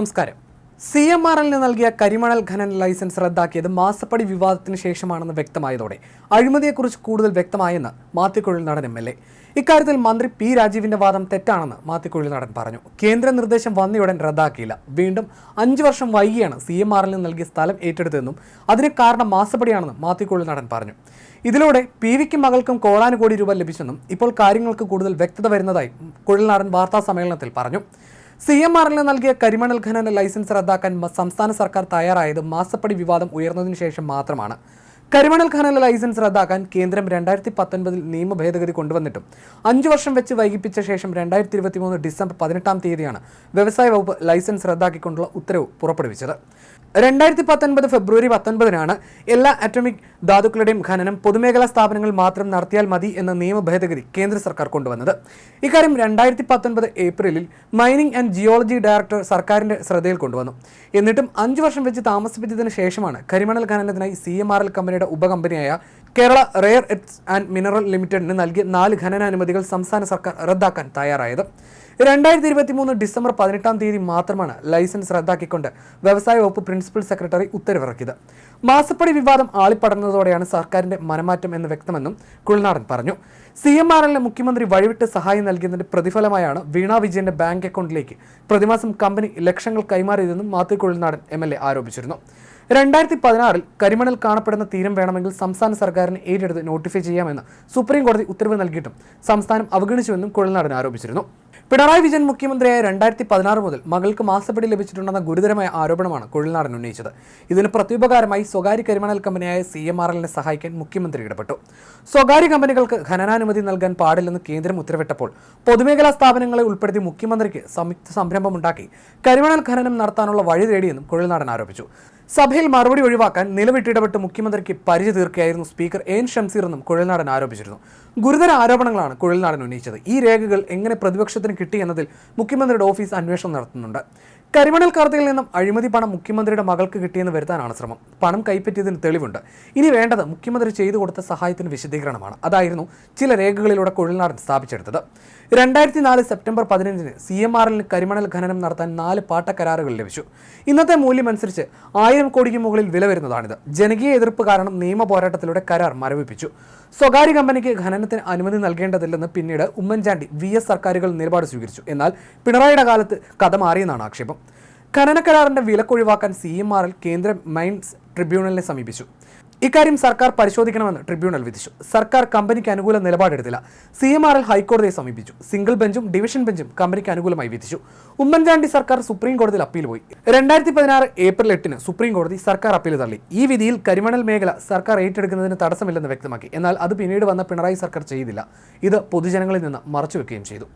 നമസ്കാരം. C M R എല്ലിന് നൽകിയ കരിമണൽ ഖനൻ ലൈസൻസ് റദ്ദാക്കിയത് മാസപ്പടി വിവാദത്തിന് ശേഷമാണെന്ന് വ്യക്തമായതോടെ അഴിമതിയെക്കുറിച്ച് കൂടുതൽ വ്യക്തമായെന്ന് മാത്തിക്കുഴൽ നടൻ എം എൽ എ. ഇക്കാര്യത്തിൽ മന്ത്രി പി രാജീവിന്റെ വാദം തെറ്റാണെന്ന് മാത്തിക്കുഴൽ നടൻ പറഞ്ഞു. കേന്ദ്ര നിർദ്ദേശം വന്നയുടൻ റദ്ദാക്കിയില്ല. വീണ്ടും അഞ്ചു വർഷം വൈകിയാണ് സി എം ആർ എല്ലിന് നൽകിയ സ്ഥലം ഏറ്റെടുത്തതെന്നും അതിന് കാരണം മാസപ്പടിയാണെന്നും മാത്തിക്കുഴൽ നടൻ പറഞ്ഞു. ഇതിലൂടെ പി വിക്കും മകൾക്കും കോടാനുകോടി രൂപ ലഭിച്ചെന്നും ഇപ്പോൾ കാര്യങ്ങൾക്ക് കൂടുതൽ വ്യക്തത വരുന്നതായി കുഴൽനാടൻ വാർത്താ സമ്മേളനത്തിൽ പറഞ്ഞു. സി എം ആറിന് നൽകിയ കരിമണൽ ഖനന ലൈസൻസ് റദ്ദാക്കാൻ സംസ്ഥാന സർക്കാർ തയ്യാറായത് മാസപ്പടി വിവാദം ഉയർന്നതിനു ശേഷം മാത്രമാണ്. കരിമണൽ ഖനന ലൈസൻസ് റദ്ദാക്കാൻ കേന്ദ്രം രണ്ടായിരത്തി പത്തൊൻപതിൽ നിയമ ഭേദഗതി കൊണ്ടുവന്നിട്ടും. അഞ്ചു വർഷം വെച്ച് വൈകിപ്പിച്ച ശേഷം രണ്ടായിരത്തി ഇരുപത്തി മൂന്ന് ഡിസംബർ പതിനെട്ടാം തീയതിയാണ് വ്യവസായ വകുപ്പ് ലൈസൻസ് റദ്ദാക്കിക്കൊണ്ടുള്ള ഉത്തരവ് പുറപ്പെടുവിച്ചത്. രണ്ടായിരത്തി പത്തൊൻപത് ഫെബ്രുവരി പത്തൊൻപതിനാണ് എല്ലാ അറ്റോമിക് ധാതുക്കളുടെയും ഖനനം പൊതുമേഖലാ സ്ഥാപനങ്ങൾ മാത്രം നടത്തിയാൽ മതി എന്ന നിയമ ഭേദഗതി കേന്ദ്ര സർക്കാർ കൊണ്ടുവന്നത്. ഇക്കാര്യം രണ്ടായിരത്തി പത്തൊൻപത് ഏപ്രിലിൽ മൈനിങ് ആൻഡ് ജിയോളജി ഡയറക്ടർ സർക്കാരിന്റെ ശ്രദ്ധയിൽ കൊണ്ടുവന്നു. എന്നിട്ടും അഞ്ചു വർഷം വെച്ച് താമസിപ്പിച്ചതിന് ശേഷമാണ് കരിമണൽ ഖനനത്തിനായി സി എം ആർ എൽ കമ്പനിയുടെ ഉപകമ്പനിയായ Kerala rare earths and mineral ലിമിറ്റഡിന് നൽകിയ നാല് ഖനനാനുമതികൾ സംസ്ഥാന സർക്കാർ റദ്ദാക്കാൻ തയ്യാറായത്. രണ്ടായിരത്തി ഇരുപത്തി മൂന്ന് ഡിസംബർ പതിനെട്ടാം തീയതി മാത്രമാണ് ലൈസൻസ് റദ്ദാക്കിക്കൊണ്ട് വ്യവസായ വകുപ്പ് പ്രിൻസിപ്പൽ സെക്രട്ടറി ഉത്തരവിറക്കിയത്. മാസപ്പടി വിവാദം ആളിപ്പടർന്നതോടെയാണ് സർക്കാരിന്റെ മനമാറ്റം എന്ന് വ്യക്തമെന്നും കുൾനാടൻ പറഞ്ഞു. സി എം ആർ എല്ലിന് മുഖ്യമന്ത്രി വഴിവിട്ട് സഹായം നൽകിയതിന്റെ പ്രതിഫലമായാണ് വീണ വിജയന്റെ ബാങ്ക് അക്കൗണ്ടിലേക്ക് പ്രതിമാസം കമ്പനി ലക്ഷങ്ങൾ കൈമാറിയതെന്നും Mathew Kuzhalnadan M L A ആരോപിച്ചിരുന്നു. രണ്ടായിരത്തി പതിനാറിൽ കരിമണൽ കാണപ്പെടുന്ന തീരം വേണമെങ്കിൽ സംസ്ഥാന സർക്കാരിന് ഏറ്റെടുത്ത് നോട്ടിഫൈ ചെയ്യാമെന്ന് സുപ്രീം കോടതി ഉത്തരവ് നൽകിയിട്ടും സംസ്ഥാനം അവഗണിച്ചുവെന്നും കുഴൽനാടൻ ആരോപിച്ചിരുന്നു. പിണറായി വിജയൻ മുഖ്യമന്ത്രിയായ രണ്ടായിരത്തി പതിനാറ് മുതൽ മകൾക്ക് മാസപ്പടി ലഭിച്ചിട്ടുണ്ടെന്ന ഗുരുതരമായ ആരോപണമാണ് കുഴൽനാടൻ ഉന്നയിച്ചത്. ഇതിന് പ്രത്യുപകാരമായി സ്വകാര്യ കരിമണൽ കമ്പനിയായ സി എം ആർ എല്ലിനെ സഹായിക്കാൻ മുഖ്യമന്ത്രി ഇടപെട്ടു. സ്വകാര്യ കമ്പനികൾക്ക് ഖനനാനുമതി നൽകാൻ പാടില്ലെന്ന് കേന്ദ്രം ഉത്തരവിട്ടപ്പോൾ പൊതുമേഖലാ സ്ഥാപനങ്ങളെ ഉൾപ്പെടുത്തി മുഖ്യമന്ത്രിക്ക് സംയുക്ത സംരംഭമുണ്ടാക്കി കരിമണൽ ഖനനം നടത്താനുള്ള വഴി തേടിയെന്നും കുഴൽനാടൻ ആരോപിച്ചു. സഭയിൽ മറുപടി ഒഴിവാക്കാൻ നിലവിട്ടിടപെട്ട് മുഖ്യമന്ത്രിക്ക് പരിചയ തീർക്കുകയായിരുന്നു സ്പീക്കർ എൻ ഷംസീർ എന്നും കുഴൽനാടൻ ആരോപിച്ചിരുന്നു. ഗുരുതര ആരോപണങ്ങളാണ് കുഴൽനാടൻ ഉന്നയിച്ചത്. ഈ രേഖകൾ എങ്ങനെ പ്രതിപക്ഷത്തിന് കിട്ടി എന്നതിൽ മുഖ്യമന്ത്രിയുടെ ഓഫീസ് അന്വേഷണം നടത്തുന്നുണ്ട്. കരിമണൽ കാർത്തിയിൽ നിന്നും അഴിമതി പണം മുഖ്യമന്ത്രിയുടെ മകൾക്ക് കിട്ടിയെന്ന് വരുത്താനാണ് ശ്രമം. പണം കൈപ്പറ്റിയതിന് തെളിവുണ്ട്. ഇനി വേണ്ടത് മുഖ്യമന്ത്രി ചെയ്തു കൊടുത്ത സഹായത്തിന് വിശദീകരണമാണ്. അതായിരുന്നു ചില രേഖകളിലൂടെ കുഴൽനാടൻ സ്ഥാപിച്ചെടുത്തത്. രണ്ടായിരത്തി നാല് സെപ്റ്റംബർ പതിനഞ്ചിന് സി എം ആറിൽ കരിമണൽ ഖനനം നടത്താൻ നാല് പാട്ട കരാറുകൾ ലഭിച്ചു. ഇന്നത്തെ മൂല്യം അനുസരിച്ച് ആയിരം കോടിക്ക് മുകളിൽ വില വരുന്നതാണിത്. ജനകീയ എതിർപ്പ് കാരണം നിയമ പോരാട്ടത്തിലൂടെ കരാർ മരവിപ്പിച്ചു. സ്വകാര്യ കമ്പനിക്ക് ഖനനത്തിന് അനുമതി നൽകേണ്ടതില്ലെന്ന് പിന്നീട് ഉമ്മൻചാണ്ടി വി എസ് സർക്കാരുകൾ നിലപാട് സ്വീകരിച്ചു. എന്നാൽ പിണറായിയുടെ കാലത്ത് കഥ മാറിയെന്നാണ് ആക്ഷേപം. ഖനന കരാറിന്റെ വിലക്കൊഴിവാക്കാൻ സി എം ആറിൽ കേന്ദ്ര മൈൻസ് ട്രിബ്യൂണലിനെ സമീപിച്ചു. ഇക്കാര്യം സർക്കാർ പരിശോധിക്കണമെന്ന് ട്രിബ്യൂണൽ വിധിച്ചു. സർക്കാർ കമ്പനിക്ക് അനുകൂല നിലപാടെടുത്തില്ല. സി എം ആർ എൽ ഹൈക്കോടതിയെ സമീപിച്ചു. സിംഗിൾ ബെഞ്ചും ഡിവിഷൻ ബെഞ്ചും കമ്പനിക്ക് അനുകൂലമായി വിധിച്ചു. ഉമ്മൻചാണ്ടി സർക്കാർ സുപ്രീം കോടതിയിൽ അപ്പീൽ പോയി. രണ്ടായിരത്തി പതിനാറ് ഏപ്രിൽ എട്ടിന് സുപ്രീം കോടതി സർക്കാർ അപ്പീൽ തള്ളി. ഈ വിധിയിൽ കരിമണൽ മേഖല സർക്കാർ ഏറ്റെടുക്കുന്നതിന് തടസ്സമില്ലെന്ന് വ്യക്തമാക്കി. എന്നാൽ അത് പിന്നീട് വന്ന പിണറായി സർക്കാർ ചെയ്തില്ല. ഇത് പൊതുജനങ്ങളിൽ നിന്ന് മറച്ചുവെക്കുകയും ചെയ്തു.